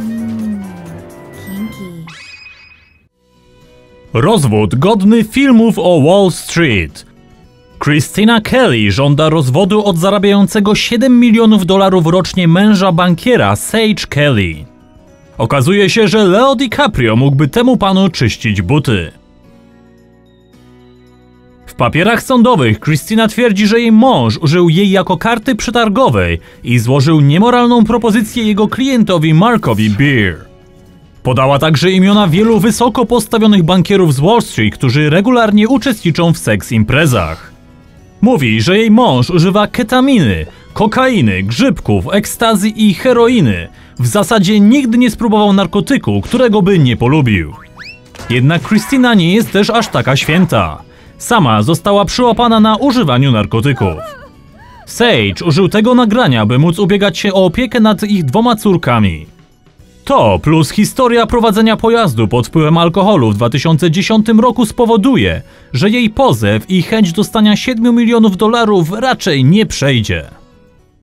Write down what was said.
Mmm, Rozwód godny filmów o Wall Street. Christina Kelly żąda rozwodu od zarabiającego 7 milionów dolarów rocznie męża bankiera Sage Kelly. Okazuje się, że Leo DiCaprio mógłby temu panu czyścić buty. Papierach sądowych Christina twierdzi, że jej mąż użył jej jako karty przetargowej i złożył niemoralną propozycję jego klientowi Markowi Beer. Podała także imiona wielu wysoko postawionych bankierów z Wall Street, którzy regularnie uczestniczą w seks imprezach. Mówi, że jej mąż używa ketaminy, kokainy, grzybków, ekstazji i heroiny. W zasadzie nigdy nie spróbował narkotyku, którego by nie polubił. Jednak Christina nie jest też aż taka święta. Sama została przyłapana na używaniu narkotyków. Sage użył tego nagrania, by móc ubiegać się o opiekę nad ich dwoma córkami. To plus historia prowadzenia pojazdu pod wpływem alkoholu w 2010 roku spowoduje, że jej pozew i chęć dostania 7 milionów dolarów raczej nie przejdzie.